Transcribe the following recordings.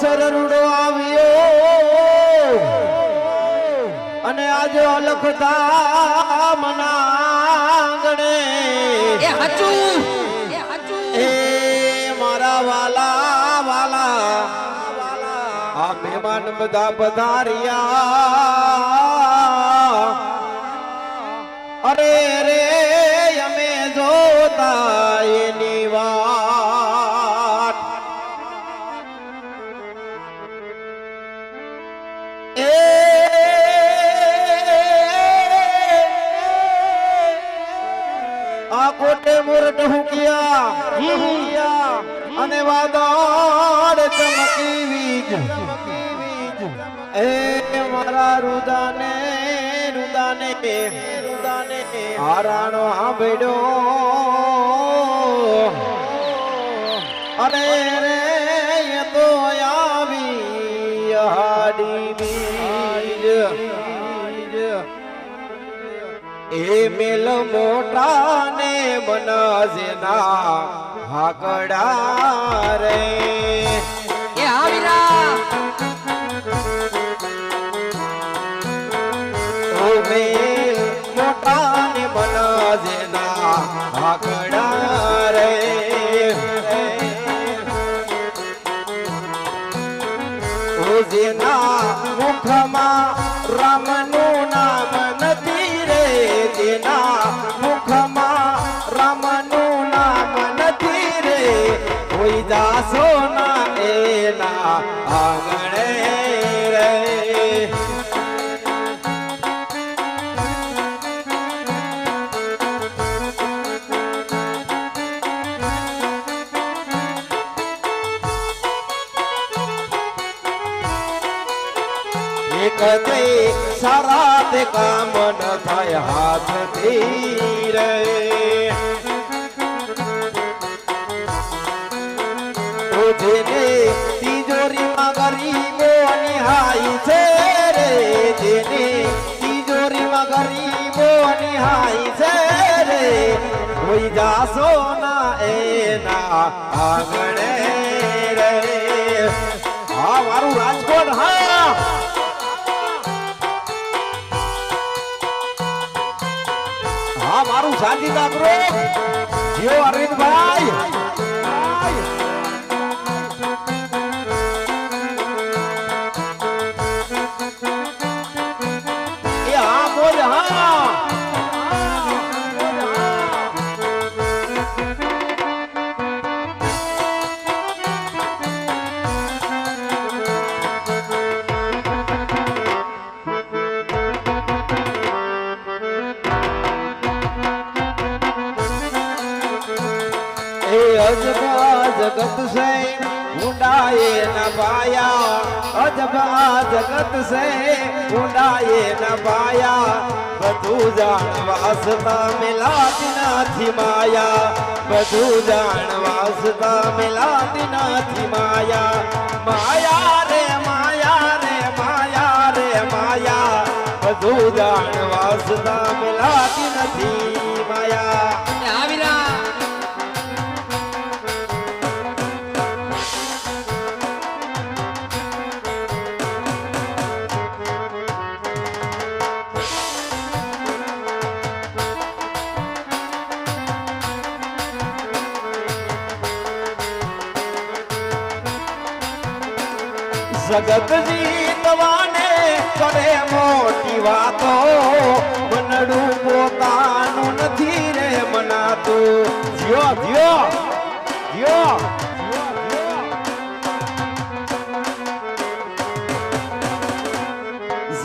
સરરુડો આવ્યો અને આજે અલખતા મનાગણે એ હચું. એ હચું. એ મારા વાલા વાલા. આ મહેમાન બધા પધાર્યા. અરે રે અમે જોતા એની વાત કોટે મુરટ હુકિયા. અને વાદળ ચમકી વીજ. એ મારા રુદાને રુદાને. રુદાને હારાણો આંબેડ્યો અરે રે તો આવી હાડી બીજ એ મેલ મોટા ને બનાજના હાકડા રે. એ આવીરા ઓ મેલ મોટા ને બનાજના હાકડા રે. ઓ જેના મુખમાં રામનું નામ જેના મુખમાં રામનું નામ નથી રે. કોઈ દાસો ના એના આંગણે રે. એક સારા કામ ન થાય હાથથી રે. જેને તિજોરીમાં ગરીબો નિહાય છે રે, જેને તિજોરીમાં ગરીબો નિહાય છે રે કોઈ જાસો ના એના આંગણે રે. હા, મારું રાજકોટ, હા. શાંતિતા ગ્રુપ જીઓ અરવિંદભાઈ. જગત સે, ઊંડાએ ન પાયા. જગત સે, ઊંડાએ ન બધું જાણ વાસતા મિલાતી નાથી માયા. બધું જાણ વાસતા મિલાતી નાથી માયા. માયા રે માયા રે માયા રે, માયા. બધું જાણ વાસતા મિલાતી નથી જગત તવાને કરે મોટી વાતો. મનડું પોતાનું નથી રે મનાતું. જ્યો જ્યો જ્યો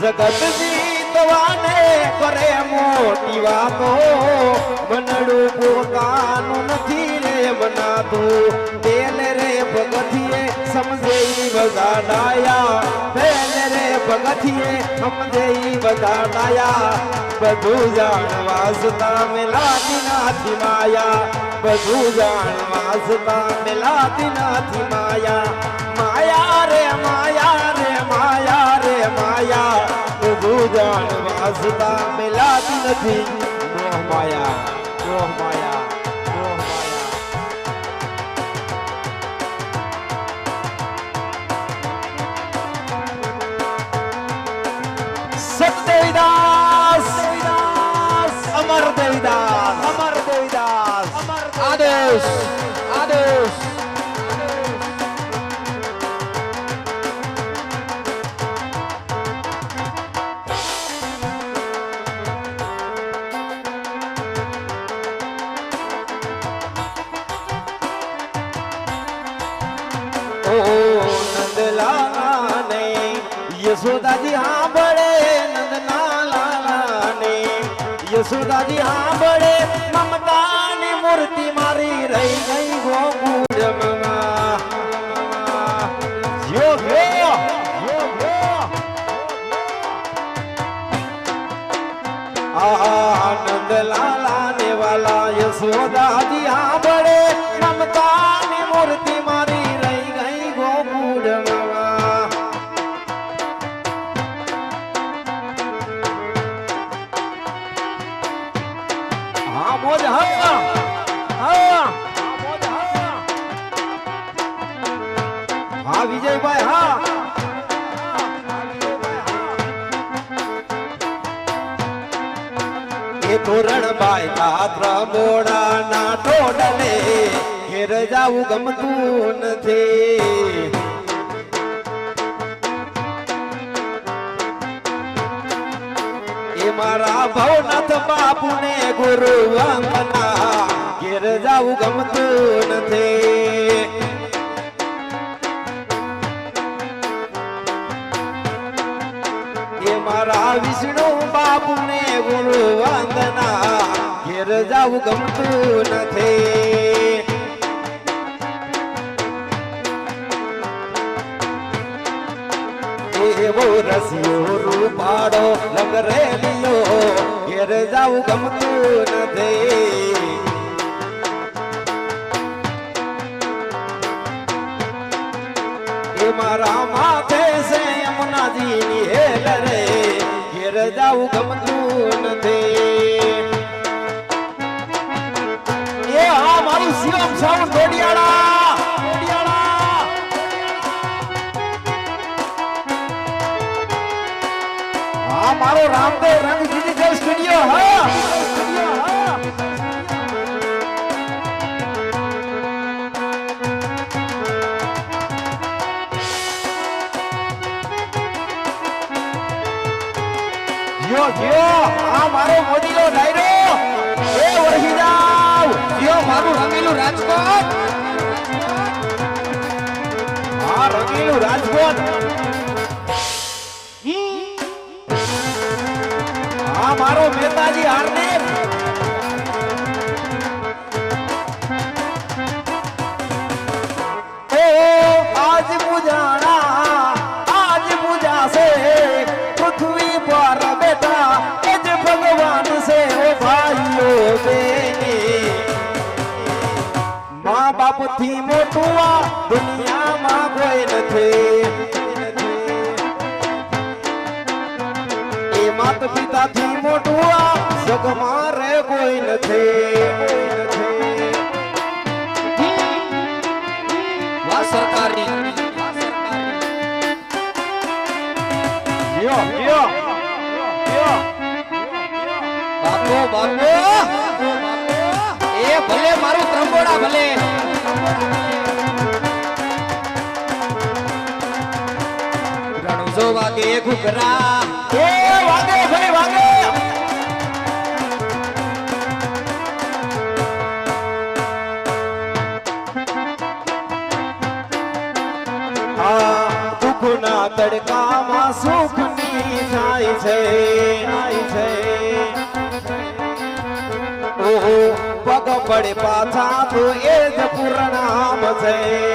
જગતજી તવાને કરે મોટી વાતો. મનડું પોતાનું રે મનાતું તેલ રે ભગતીએ સમજે બધા ડાયા. તેલ રે ભગતીએ સમજે બધા ડાયા. બધું જાણવા સતા મેલાતી નાથી માયા. બધું જાણવા સતા મેલાતી નાથી માયા. માયા રે માયા રે માયા રે, માયા. બધું જાણવા સતા મેલાતી નથી. મોહ માયા મોહ માયા. યશોદાજી સાંભળે મમતાની મૂર્તિ મારી રહી ગઈ ગોકુળમાં જો જો આનંદ લાલા મમતાની મૂર્તિ મારી મોડાના કાત્ર મોડા ના ટોડલે ઘેર જાવું ગમતું નથી. મારા ભવનાથ બાપુ ને ગુરુ વંદના ઘેર જાવું ગમતું નથી. મારા વિષ્ણુ બાપુ ને ગુરુ વંદના. ઘેર જાવું ગમતું નથી. એવો રસિયો રૂપાડો લગરેલિયો ઘેર જાવું ગમતું નથી. મારા જાવું ગમતું નથી. એ હા, મારું શિવમ સાઉન્ડ ડોડિયાળા. હા, મારો રામદેવ રંગ સ્ટુડિયો, હા. મારો મોદીનો ડાયરો. એ ઓળખી જાવ. લ્યો મારું રંગીલું રાજકોટ. આ રંગીલું રાજકોટ. આ મારો મહેતાજી હાર્દિક. ઓ આજ પૂજાણા મોટું આ દુનિયામાં કોઈ નથી. એ માત પિતાથી મોટું આ જગમાં રે કોઈ નથી. વા યો યો યો બાપુ બાપુ. એ ભલે મારું ત્રંબોડા ભલે. વાગે ઘુઘરા. એ વાગે ભાઈ વાગે. આ દુઃખના તડકામાં સુખની થાય છે થાય છે. ઓહો પગ પડે પાછા તો એ જ પૂર્ણામ છે.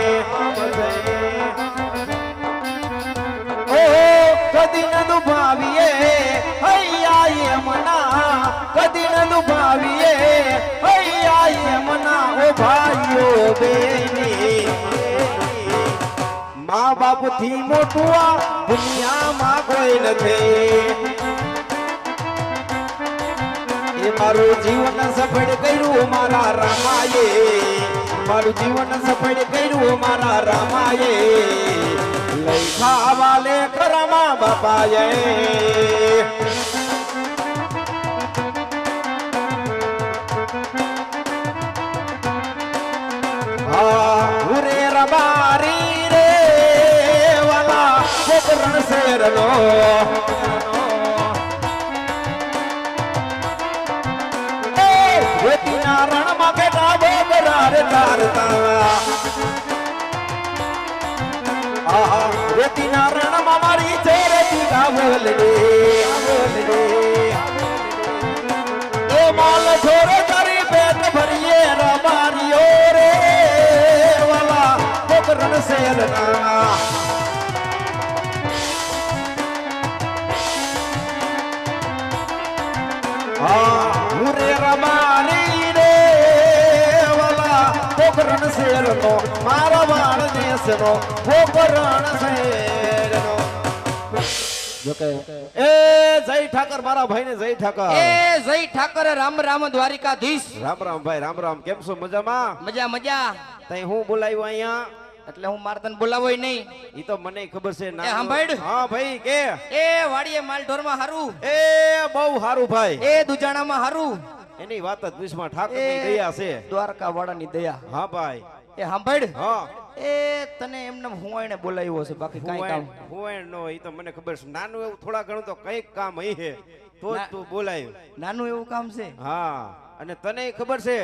બાપ મોટું આ દુનિયામાં કોઈ નથી. એ મારું જીવન સફળ કર્યું મારા રામાએ. મારું જીવન સફળ કર્યું મારા રામાએ. લઈ ખાવા લે કરામા બાપાએ. રેતીના રણમાં બેઠા બોકરા રે તારતા રેતીના રણમાં મારી છે રેતી ગાવલ રે ગાવલ રે એ માલ છોરે તારી પેટ ભરીએ રબારીઓ રે વાલા કોક રણશેરના હા રણશેરનો મારા વાળ દેશનો કોક રણશેરનો જોકે એ જય ઠાકર મારા ભાઈને જય ઠાકર એ જય ઠાકર રામ રામ દ્વારિકાધીશ રામ રામ ભાઈ રામ રામ કેમ છો? મજામાં? મજા મજા. તઈ હું બોલાવ્યો અહીંયા? એટલે હું મારે તને બોલાવો નહીં. ઈ તો મને ખબર છે ના સાંભળ. હા ભાઈ કે? એ વાડીએ માલ ઢોરમાં હારું. એ બહુ હારું ભાઈ. એ દુજાણા માં હારું. એની વાત જ વિશ્વમાં ઠાકરની દયા છે. દ્વારકા વાળાની દયા. હા ભાઈ. એ સાંભળ. હા. એ તને એમને હું એને બોલાવ્યો છે બાકી કાંઈ કામ હુંવેણ નો એ તો મને ખબર છે. નાનું એવું થોડા ઘણું તો કંઈક કામ અહીં છે તો જ તું બોલાયું. નાનું એવું કામ છે? હા. અને તને ખબર છે?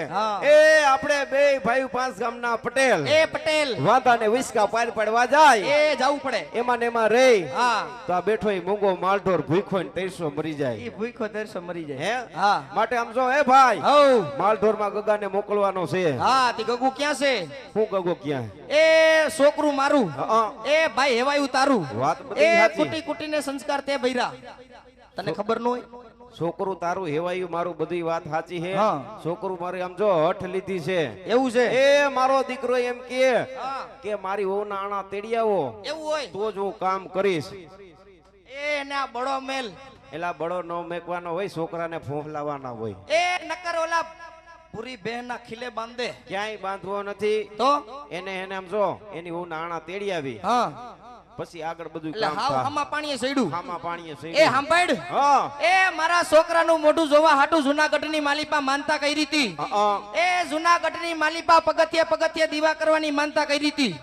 એ આપણે બે ભાઈ પાંચ ગામના પટેલ. એ પટેલ. વાંધાને વિસ્કા પાર પડવા જાય. એ જવું પડે. એમાં ને એમાં રહી હા. તો આ બેઠો મૂંગો માલઢોર ભૂખો ને તેરસો મરી એ જાય ભૂખો તેરસો મરી હે? હા. માટે આમ જો એ ભાઈ હઉ. માલઢોરમાં ગગાને મોકલવાનો છે. હા તે ગગુ ક્યાં છે? હું ગગો ક્યાં? એ છોકરું મારું. એ ભાઈ હેવાયું તારું. વાત બધી એ કુટી કુટી કુટીને સંસ્કાર તે ભૈરા તને ખબર ન હોય? છોકરું તારું હેવાયું મારું બધી વાત સાચી છે. છોકરું મારી આમ જો હઠ લીધી છે. એવું છે? એ મારો દીકરો એમ કે કે મારી વહુના આણા તેડી આવો એવું હોય? તો જ હું કામ કરીશ. એને આ બડો મેલ. એલા બડો નો મેકવાનો હોય છોકરાને ફોફલાવાના હોય. એ નકર ઓલા પૂરી બહેન ના ખીલે બાંધે. ક્યાંય બાંધવો નથી. તો? એને એને આમ જો એની વહુના આણા તેડી આવી. હા. પછી આગળ બધું કામ હાવ હામાં પાણીએ સડ્યું હામાં પાણીએ એ સૈડ્યું. સાંભળ હા. એ મારા છોકરાનું મોઢું જોવા હાટુ જૂનાગઢની માલિપા માનતા કરી હતી. એ જૂનાગઢની માલિપા પગથિયે પગથિયે દીવા કરવાની માનતા કરી હતી.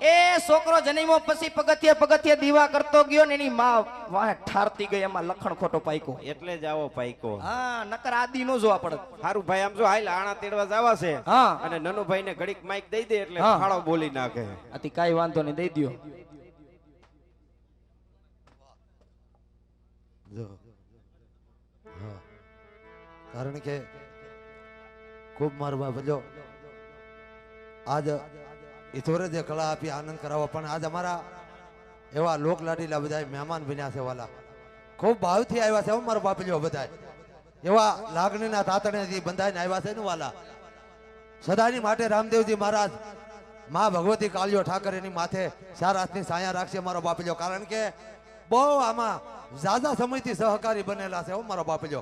એ છોકરો જન્મ્યો પછી પગથિયે પગથિયે દીવા કરતો ગયો ને એની માં વાહ ઠારતી ગઈ એમાં લખણ ખોટો પાઈકો એટલે જ આવો પાઈકો હા નકર આદી નો જોવા પડે. સારું ભાઈ આમ જો હાલ આણા તેડવા જવા છે. હા. અને નનુભાઈ ને ઘડીક માઈક દઈ દે એટલે. ફાળો બોલી નાખે. આથી કાઈ વાંધો નહીં દઈ દ્યો. કારણ કે ખૂબ મારું બાપ જો આજ ઈશ્વરે જે કળા આપી આનંદ કરાવો, પણ આજ અમારા એવા લોક લાડીલા બધા મહેમાન બન્યા છે વાલા. ખૂબ ભાવથી આવ્યા છે મારો બાપ જો બધા એવા લાગણીના તાતણેથી બંધાઈને આવ્યા છે ને વાલા. સદાની માટે રામદેવજી મહારાજમાં ભગવતી કાળિયો ઠાકર માથે ચાર હાથની સાયા રાખશે મારો બાપલ્યો કારણ કે બહુ આમાં ઝાઝા સમયથી સહકારી બનેલા છે હો મારો બાપજો.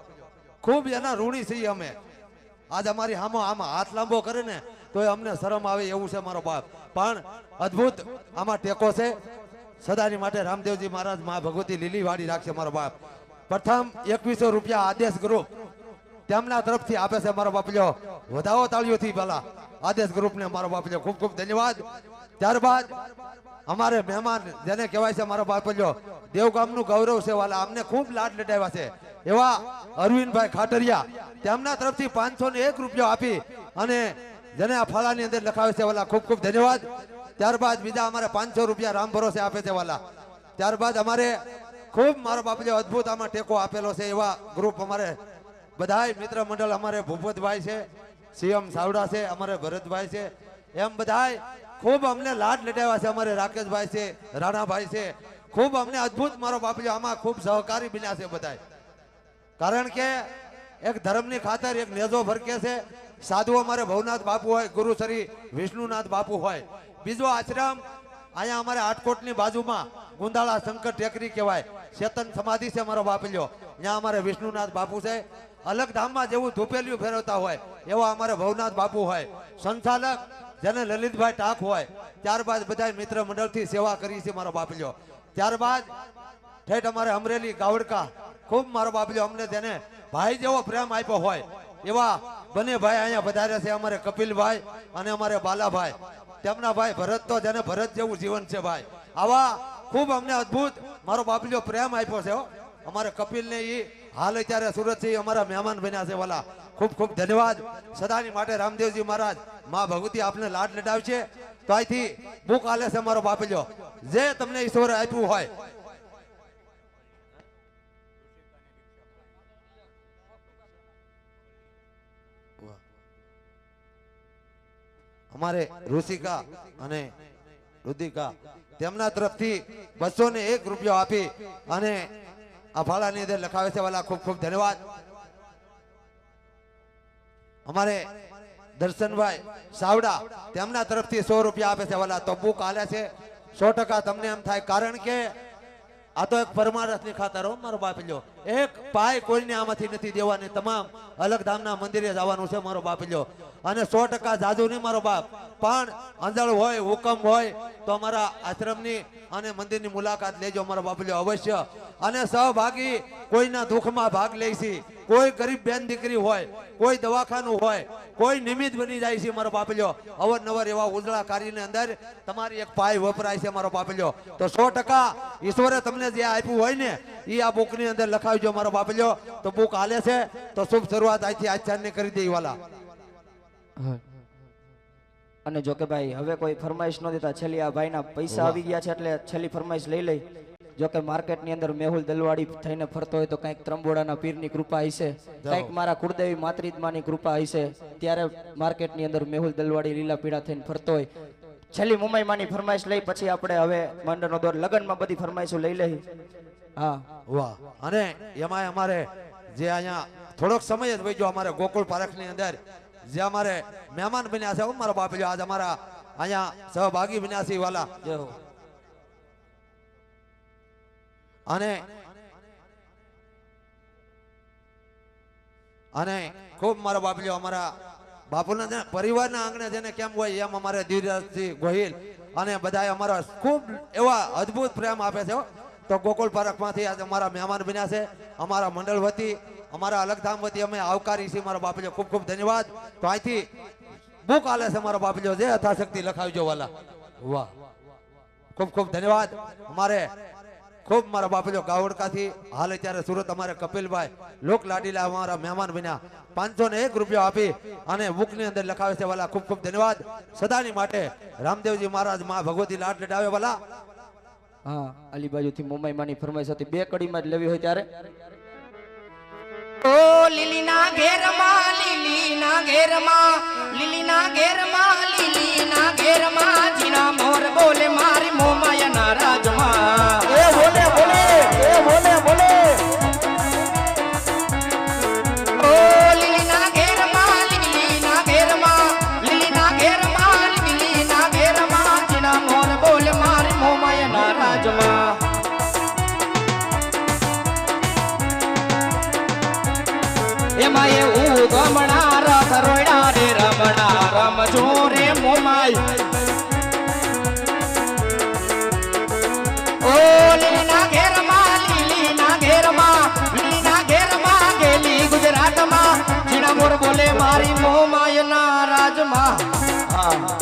ખૂબ એના ઋણી છીએ અમે. આજ અમારી હામો આમાં હાથ લાંબો કરે ને તો અમને શરમ આવે એવું છે મારો બાપ. પણ અદ્ભુત આમાં ટેકો છે. સદાની માટે રામદેવજી મહારાજ મા ભગવતી લીલી વાડી રાખશે મારો બાપ. પ્રથમ એકવીસો રૂપિયા આદેશ ગ્રુપ તેમના તરફથી આપે છે મારો બાપલ્યો વધાવો તાળીઓથી પેલા આદેશ ગ્રુપને મારો બાપલ્યો ખૂબ ખૂબ ધન્યવાદ. ત્યારબાદ અમારે મહેમાન જેને કહેવાય છે મારો બાપલ્યો દેવગામનું ગૌરવ છે વાલા, અમને ખૂબ લાડ લટાવ્યા છે. એવા અરવિંદભાઈ ખાટરિયા તેમના તરફથી પાંચસો ને એક રૂપિયો આપી અને જેને આ ફાળાની અંદર લખાવે છે વાલા, ખૂબ ખૂબ ધન્યવાદ. ત્યારબાદ બીજા અમારે પાંચસો રૂપિયા રામ ભરોસે આપે છે વાલા. ત્યારબાદ અમારે ખૂબ મારો બાપલ્યો અદ્ભુત આમાં ટેકો આપેલો છે એવા ગ્રુપ અમારે. બધાય મિત્ર મંડળ અમારે ભૂપતભાઈ છે, સીએમ સાવડા છે, અમારે ભરતભાઈ છે. એમ બધાય ખૂબ અમને લાડ લડાવ્યા છે અમારે રાકેશભાઈ છે, રાણાભાઈ છે. ખૂબ અમને અદ્ભુત મારો બાપલ્યો આમાં ખૂબ સહકારી બન્યા છે બધાય. કારણ કે એક ધર્મની ખાતર એક નેજો ભરકે છે. સાધુ અમારે ભવનાથ બાપુ હોય, ગુરુ શ્રી વિષ્ણુનાથ બાપુ હોય. બીજો આશ્રમ અહીંયા અમારે આટકોટની બાજુમાં ગુંદાળા શંકર ટેકરી કહેવાય. ચેતન સમાધિ છે મારો બાપલ્યો ત્યાં અમારે વિષ્ણુનાથ બાપુ છે. અલગ ધામમાં જેવું ધૂપેલિયું ફેરવતા હોય, એવા અમારે ભવનાથ બાપુ હોય. સંચાલક જેને લલિતભાઈ ટાંક હોય, ત્યારબાદ બધા મિત્ર મંડળથી સેવા કરી છે મારો બાપલ્યો. ત્યારબાદ ઠેઠ અમારે અમરેલી ગાવડકા, ખૂબ મારો બાપલ્યો, અમને તેને ભાઈ જેવો પ્રેમ આપ્યો હોય, એવા બંને ભાઈ અહીંયા વધારે છે, અમારે કપિલભાઈ અને અમારે બાલાભાઈ. તેમના ભાઈ ભરત તો, જેને ભરત જેવું જીવન છે ભાઈ. આવા ખૂબ અમને અદ્ભુત મારો બાપલીઓ પ્રેમ આપ્યો છે અમારે કપિલને એ હાલ અત્યારે સુરતથી અમારા મહેમાન બન્યા છે, વાલા. ખૂબ ખૂબ ધન્યવાદ. સદાની માટે રામદેવજી મહારાજ, માં ભગવતી આપને લાડ લડાવશે. તો અહીંથી બુક આલે છે મારો બાપલ્યો. જે તમને ઈશ્વરે આપ્યું હોય. અમારે ઋષિકા અને રુદિકા તેમના તરફથી બસો ને એક રૂપિયો આપી અને આ ફાળાની અંદર લખાવે છે વાલા ખૂબ ખૂબ ધન્યવાદ. અમારે દર્શનભાઈ સાવડા તેમના તરફથી સો રૂપિયા આપે છે. વાલા તો બુક હાલે છે. સો ટકા તમને એમ થાય. કારણ કે આ તો એક પરમારથની ખાતર હો, મારો બાપલ્યો એક પાય કોઈને આમાંથી નથી દેવાની. તમામ અલગ ધામના મંદિરે જવાનું છે, મારો બાપલ્યો અને સો ટકા જાદુ નહીં મારો બાપ. પણ અંજળ હોય, હુકમ હોય, તો અમારા આશ્રમની અને મંદિરની મુલાકાત લેજો મારો બાપલ્યો અવશ્ય. અને સહભાગી કોઈના દુઃખમાં ભાગ લેશી કોઈ ગરીબ બેન દીકરી હોય, કોઈ દવાખાનું હોય, કોઈ નિમિત્ત બની જાય છે મારો બાપલ્યો અવરનવર એવા ઉજળા કાર્યની અંદર તમારી એક પાય વપરાય છે મારો બાપલ્યો તો સો ટકા ઈશ્વરે તમને જે આપ્યું હોય ને એ આ બુકની અંદર લખાવજો મારો બાપલ્યો તો બુક હાલે છે, તો શુભ શરૂઆત આજથી આચાર્ય કરી દઈ અને જો કે ભાઈ હવે કોઈ ફરમાઈશ ન દેતા છેલ્લી આ ભાઈના પૈસા આવી ગયા છે એટલે છેલ્લી ફરમાઈશ લઈ લઈ. જો કે માર્કેટની અંદર મેહુલ દલવાડી થઈને ફરતો હોય તો કંઈક ત્રંબોડાના પીરની કૃપા હશે કંઈક મારા કુળદેવી માતૃત્માની કૃપા હશે ત્યારે માર્કેટની અંદર મેહુલ દલવાડી લીલા પીળા થઈને ફરતો હોય. છેલ્લી મુંબઈમાંની ફરમાઈશ લઈ પછી આપણે હવે મંડળનો દોર લગ્નમાં બધી ફરમાઈશો લઈ લઈ. હા. વાહ. અને એમાં અમારે જે અહીંયા થોડોક સમય જ વહી અમારે ગોકુળ પાર્કની અંદર જે અમારે મહેમાન બન્યા છે મારો બાપલ્યો આજ અમારા અહીંયા સહભાગી બન્યા છે વાલા. અને અને ખૂબ મારો બાપલ્યો અમારા બાપુના પરિવારના આંગણે જેને કેમ હોય એમ અમારે ધીરજસિંહ ગોહિલ અને બધા અમારા ખૂબ એવા અદભુત પ્રેમ આપે છે તો ગોકુલ પાર્કમાંથી આજે અમારા મહેમાન બન્યા છે અમારા મંડળ વતી અમારા અલગધામ વતી અમે આવકારી છીએ મારા બાપજો. ખૂબ ખૂબ ધન્યવાદ. તો અહીંથી બુક આલે છે મારો બાપજો. જે યથાશક્તિ લખાવજો વાલા. વાહ. ખૂબ ખૂબ ધન્યવાદ. અમારે ખૂબ મારા બાપજો ગાવડકાથી હાલ અત્યારે સુરત અમારે કપિલભાઈ લોક લાડીલા અમારા મહેમાન બન્યા. પાંચસો ને એક રૂપિયા આપી અને બુકની અંદર લખાવે છે વાલા. ખૂબ ખૂબ ધન્યવાદ. સદાની માટે રામદેવજી મહારાજ મા ભગવતી લાડ લડાવે વાલા. હા અલી બાજુથી મુંબઈમાંની ફરમાઈશ હતી. બે કડીમાં જ લેવી હોય ત્યારે. ઓ લીલીના ઘેરમાં લીલીના ઘેરમાં લીલીના ઘેરમાં લીલીના ઘેરમાં, જીના મોર બોલે મારી મોમાયના રાજમાં. એ બોલે બોલે, એ બોલે બોલે. મોમાય ઓ લીલીના ઘેરમાં લીલીના બોલે મારી મોમાયના રાજમાં. હા.